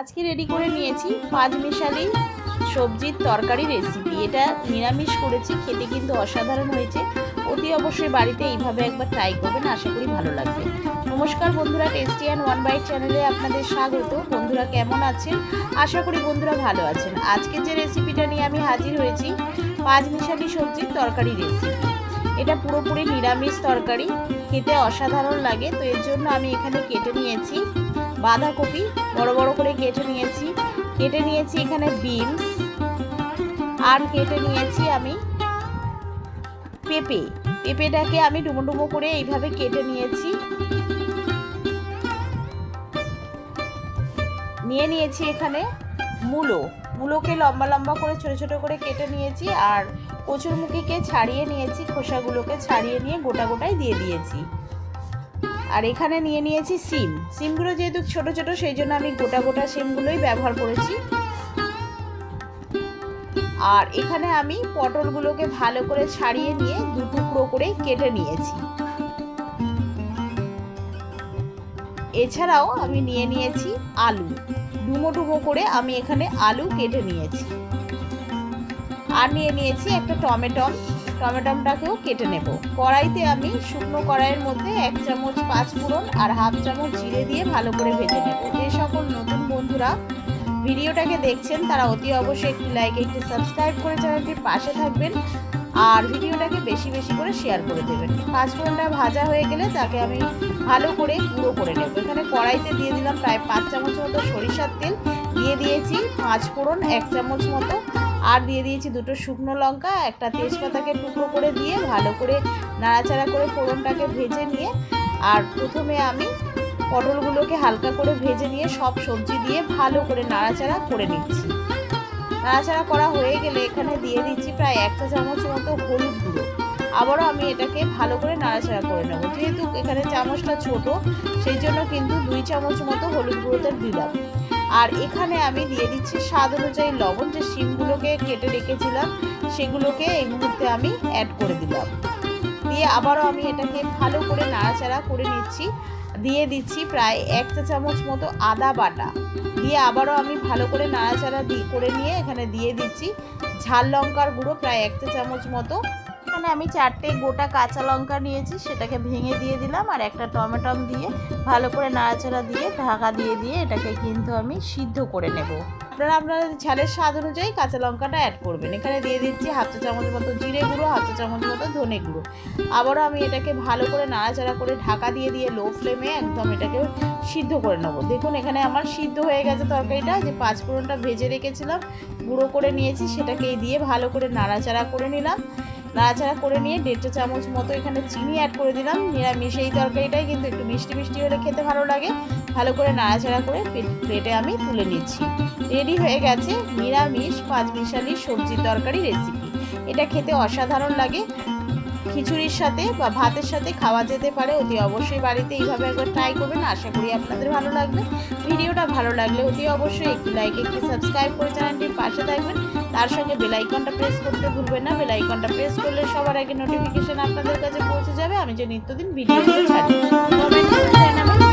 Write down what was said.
আজকে রেডি করে নিয়েছি পাঁচ মিশালি সবজির তরকারি রেসিপি এটা নিরামিষ করেছি, খেতে কিন্তু অসাধারণ হয়েছে। অতি অবশ্যই বাড়িতে এইভাবে একবার ট্রাই করবেন, আশা করি ভালো লাগবে। নমস্কার বন্ধুরা টেস্টি অ্যান্ড ওয়ান বাইট চ্যানেলে আপনাদের স্বাগত। বন্ধুরা কেমন আছেন? আশা করি বন্ধুরা ভালো আছেন। আজকে যে রেসিপিটা নিয়ে আমি হাজির হয়েছি, পাঁচ মিশালি সবজির তরকারি রেসিপি এটা পুরোপুরি নিরামিষ তরকারি, খেতে অসাধারণ লাগে, তো এর জন্য আমি এখানে কেটে নিয়েছি বাঁধাকপি, বড় বড় করে কেটে নিয়েছি। কেটে নিয়েছি এখানে বিনস আর কেটে নিয়েছি আমি পেঁপে। পেঁপেটাকে আমি ডুমো ডুমো করে এইভাবে কেটে নিয়েছি। নিয়ে নিয়েছি এখানে মূলো। মূলোকে লম্বা লম্বা করে ছোট ছোট করে কেটে নিয়েছি আর কচুরমুখিকে ছাড়িয়ে নিয়েছি, খোসাগুলোকে ছাড়িয়ে নিয়ে গোটা গোটায় দিয়ে দিয়েছি। আর এখানে নিয়ে নিয়েছি সিম। সিমগুলো যেহেতু ছোট ছোট, সেই জন্য আমি গোটা গোটা সিমগুলোই ব্যবহার করেছি। আর এখানে আমি পটলগুলোকে ভালো করে ছাড়িয়ে নিয়ে দু টুকরো করে কেটে নিয়েছি। এছাড়াও আমি নিয়ে নিয়েছি আলু। ডুমো ডুমো করে আমি এখানে আলু কেটে নিয়েছি। আর নিয়ে নিয়েছি একটা টমেটম টমেটমটাকেও কেটে নেব। কড়াইতে আমি শুকনো কড়াইয়ের মধ্যে এক চামচ পাঁচ ফোড়ন আর হাফ চামচ জিরে দিয়ে ভালো করে ভেজে নেব। যে সকল নতুন বন্ধুরা ভিডিওটাকে দেখছেন, তারা অতি অবশ্যই একটি লাইক একটি সাবস্ক্রাইব করে চ্যানেলটির পাশে থাকবেন আর ভিডিওটাকে বেশি বেশি করে শেয়ার করে দেবেন। পাঁচ ফোড়নটা ভাজা হয়ে গেলে তাকে আমি ভালো করে গুঁড়ো করে নেব। এখানে কড়াইতে দিয়ে দিলাম প্রায় পাঁচ চামচ মতো সরিষার তেল। দিয়ে দিয়েছি পাঁচ ফোড়ন, এক চামচ মতো আর দিয়ে দিয়েছি দুটো শুকনো লঙ্কা, একটা তেজপাতাকে টুকরো করে দিয়ে ভালো করে নাড়াচাড়া করে ফোড়নটাকে ভেজে নিয়ে, আর প্রথমে আমি পটলগুলোকে হালকা করে ভেজে নিয়ে সব সবজি দিয়ে ভালো করে নাড়াচাড়া করে নিচ্ছি। নাড়াচাড়া করা হয়ে গেলে এখানে দিয়ে দিচ্ছি প্রায় একটা চামচ মতো হলুদ গুঁড়ো। আবারও আমি এটাকে ভালো করে নাড়াচাড়া করে নেব। যেহেতু এখানে চামচটা ছোট, সেই জন্য কিন্তু দুই চামচ মতো হলুদ গুঁড়োতে দিলাম। আর এখানে আমি দিয়ে দিচ্ছি স্বাদ অনুযায়ী লবণ, যে শিমগুলোকে কেটে রেখেছিলাম, সেগুলোকে এই মুহূর্তে আমি অ্যাড করে দিলাম। দিয়ে আবারও আমি এটাকে ভালো করে নাড়াচাড়া করে নিচ্ছি। দিয়ে দিচ্ছি প্রায় এক চা চামচ মতো আদা বাটা। দিয়ে আবারও আমি ভালো করে নাড়াচাড়া দিয়ে করে নিয়ে এখানে দিয়ে দিচ্ছি ঝাল লঙ্কার গুঁড়ো প্রায় এক চা চামচ মতো। এখানে আমি চারটে গোটা কাঁচা লঙ্কা নিয়েছি, সেটাকে ভেঙে দিয়ে দিলাম আর একটা টমেটম দিয়ে ভালো করে নাড়াচাড়া দিয়ে ঢাকা দিয়ে দিয়ে এটাকে কিন্তু আমি সিদ্ধ করে নেব। আপনারা আপনাদের ঝালের স্বাদ অনুযায়ী কাঁচা লঙ্কাটা অ্যাড করবেন। এখানে দিয়ে দিচ্ছি হাফ চা চামচ মতো জিরে গুঁড়ো, হাফ চা চামচ মতো ধনে গুঁড়ো। আবারও আমি এটাকে ভালো করে নাড়াচাড়া করে ঢাকা দিয়ে দিয়ে লো ফ্লেমে একদম এটাকে সিদ্ধ করে নেব। দেখুন, এখানে আমার সিদ্ধ হয়ে গেছে তরকারিটা। যে পাঁচ ফোড়নটা ভেজে রেখেছিলাম, গুঁড়ো করে নিয়েছি সেটাকে দিয়ে ভালো করে নাড়াচাড়া করে নিলাম। নাড়াচাড়া করে নিয়ে দেড়টা চামচ মতো এখানে চিনি অ্যাড করে দিলাম। নিরামিষ এই তরকারিটাই কিন্তু একটু মিষ্টি মিষ্টি হলে খেতে ভালো লাগে। ভালো করে নাড়াচাড়া করে প্লেটে আমি তুলে নিচ্ছি। রেডি হয়ে গেছে নিরামিষ পাঁচমিশালি সবজি তরকারি রেসিপি এটা খেতে অসাধারণ লাগে। খিচুড়ির সাথে বা ভাতের সাথে খাওয়া যেতে পারে। অতি অবশ্যই বাড়িতে এইভাবে একবার ট্রাই করবেন। আশা করি আপনাদের ভালো লাগবে। ভিডিওটা ভালো লাগলে অতি অবশ্যই একটি লাইক একটি সাবস্ক্রাইব করে চ্যানেলটির পাশে থাকবেন। তার সঙ্গে বেলাইকনটা প্রেস করতে ভুলবেন না। বেলাইকনটা প্রেস করলে সবার আগে নোটিফিকেশান আপনাদের কাছে পৌঁছে যাবে। আমি যে নিত্যদিন ভিডিও ছাড়ি। কমেন্ট